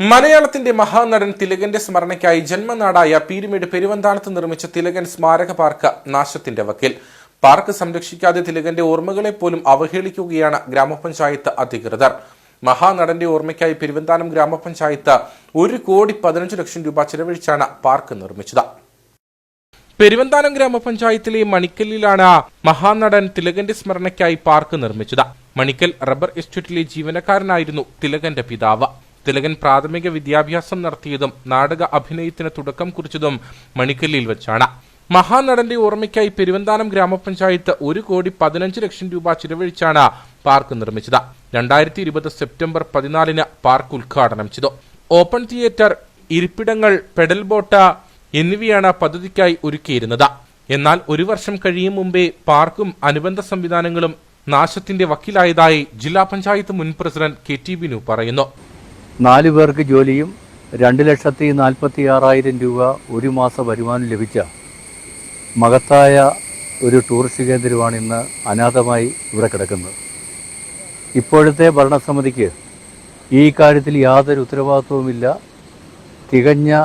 മലയാളത്തിന്റെ മഹാനടൻ തിലകന്റെ സ്മരണയ്ക്കായി ജന്മനാടായ പീരുമേട് പെരുവന്താനത്ത് നിർമ്മിച്ച തിലകൻ സ്മാരക പാർക്ക് നാശത്തിന്റെ വക്കിൽ. പാർക്ക് സംരക്ഷിക്കാതെ തിലകന്റെ ഓർമ്മകളെ പോലും അവഹേളിക്കുകയാണ് ഗ്രാമപഞ്ചായത്ത് അധികൃതർ. മഹാനടന്റെ ഓർമ്മയ്ക്കായി പെരുവന്താനം ഗ്രാമപഞ്ചായത്ത് ഒരു കോടി പതിനഞ്ച് ലക്ഷം രൂപ ചെലവഴിച്ചാണ് പാർക്ക് നിർമ്മിച്ചത്. പെരുവന്താനം ഗ്രാമപഞ്ചായത്തിലെ മണിക്കല്ലിലാണ് മഹാനടൻ തിലകന്റെ സ്മരണയ്ക്കായി പാർക്ക് നിർമ്മിച്ചത്. മണിക്കൽ റബ്ബർ എസ്റ്റേറ്റിലെ ജീവനക്കാരനായിരുന്നു തിലകന്റെ പിതാവ്. തിലകൻ പ്രാഥമിക വിദ്യാഭ്യാസം നടത്തിയതും നാടക അഭിനയത്തിന് തുടക്കം കുറിച്ചതും മണിക്കല്ലിൽ വെച്ചാണ്. മഹാനടന്റെ ഓർമ്മയ്ക്കായി പെരുവന്താനം ഗ്രാമപഞ്ചായത്ത് ഒരു കോടി പതിനഞ്ച് ലക്ഷം രൂപ ചിലവഴിച്ചാണ് പാർക്ക് നിർമ്മിച്ചത്. രണ്ടായിരത്തി ഇരുപത് സെപ്റ്റംബർ പതിനാലിന് പാർക്ക് ഉദ്ഘാടനം ചെയ്തു. ഓപ്പൺ തിയേറ്റർ ഇരിപ്പിടങ്ങൾ പെഡൽ ബോട്ട് എന്നിവയാണ് പദ്ധതിക്കായി ഒരുക്കിയിരുന്നത്. എന്നാൽ ഒരു വർഷം കഴിയും മുമ്പേ പാർക്കും അനുബന്ധ സംവിധാനങ്ങളും നാശത്തിന്റെ വക്കീലായതായി ജില്ലാ പഞ്ചായത്ത് മുൻ പ്രസിഡന്റ് കെ ടി ബിനു പറയുന്നു. നാല് പേർക്ക് ജോലിയും രണ്ട് ലക്ഷത്തി നാൽപ്പത്തി ആറായിരം രൂപ ഒരു മാസ വരുമാനം ലഭിച്ച മഹത്തായ ഒരു ടൂറിസ്റ്റ് കേന്ദ്രമാണ് ഇന്ന് അനാഥമായി ഇവിടെ കിടക്കുന്നത്. ഇപ്പോഴത്തെ ഭരണസമിതിക്ക് ഈ കാര്യത്തിൽ യാതൊരു ഉത്തരവാദിത്വവുമില്ല. തികഞ്ഞ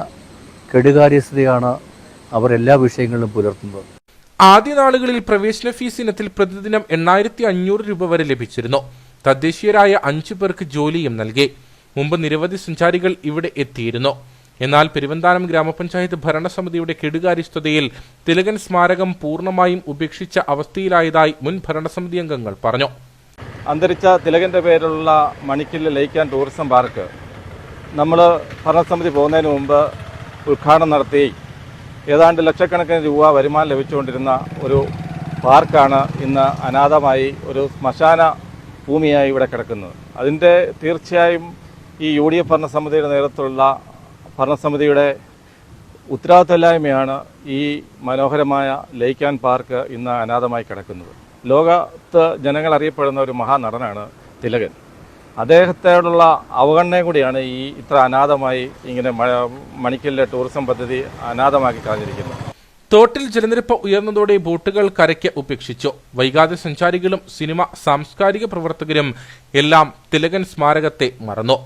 കെടുകാര്യസ്ഥതയാണ് അവർ എല്ലാ വിഷയങ്ങളിലും പുലർത്തുന്നത്. ആദ്യ നാളുകളിൽ പ്രവേശന ഫീസ് ഇനത്തിൽ പ്രതിദിനം എണ്ണായിരത്തി അഞ്ഞൂറ് രൂപ വരെ ലഭിച്ചിരുന്നു. തദ്ദേശീയരായ അഞ്ചു പേർക്ക് ജോലിയും നൽകി. മുമ്പ് നിരവധി സഞ്ചാരികൾ ഇവിടെ എത്തിയിരുന്നു. എന്നാൽ പെരുവന്താനം ഗ്രാമപഞ്ചായത്ത് ഭരണസമിതിയുടെ കെടുകാര്യസ്ഥതയിൽ തിലകൻ സ്മാരകം പൂർണമായും ഉപേക്ഷിച്ച അവസ്ഥയിലായതായി മുൻ ഭരണസമിതി അംഗങ്ങൾ പറഞ്ഞു. അന്തരിച്ച തിലകന്റെ പേരിലുള്ള മണിക്കിൽ ലയിക്കാൻ ടൂറിസം പാർക്ക് നമ്മൾ ഭരണസമിതി പോകുന്നതിന് മുമ്പ് ഉദ്ഘാടനം നടത്തി ഏതാണ്ട് ലക്ഷക്കണക്കിന് രൂപ വരുമാനം ലഭിച്ചുകൊണ്ടിരുന്ന ഒരു പാർക്കാണ് ഇന്ന് അനാഥമായി ഒരു ശ്മശാന ഭൂമിയായി ഇവിടെ കിടക്കുന്നത്. അതിന്റെ തീർച്ചയായും ഈ യു ഡി എഫ് ഭരണസമിതിയുടെ നേതൃത്വമുള്ള ഭരണസമിതിയുടെ ഉത്തരവാദിത്തമില്ലായ്മയാണ് ഈ മനോഹരമായ ലേക്ക് ആൻഡ് പാർക്ക് ഇന്ന് അനാഥമായി കിടക്കുന്നത്. ലോകത്ത് ജനങ്ങൾ അറിയപ്പെടുന്ന ഒരു മഹാനടനാണ് തിലകൻ. അദ്ദേഹത്തോടുള്ള അവഗണനയും കൂടിയാണ് ഈ ഇത്ര അനാഥമായി ഇങ്ങനെ മണിക്കലിലെ ടൂറിസം പദ്ധതി അനാഥമാക്കി കളഞ്ഞിരിക്കുന്നത്. തോട്ടിൽ ജലനിരപ്പ് ഉയർന്നതോടെ ബോട്ടുകൾ കരയ്ക്ക് ഉപേക്ഷിച്ചു. വൈകാതെ സഞ്ചാരികളും സിനിമ സാംസ്കാരിക പ്രവർത്തകരും എല്ലാം തിലകൻ സ്മാരകത്തെ മറന്നു.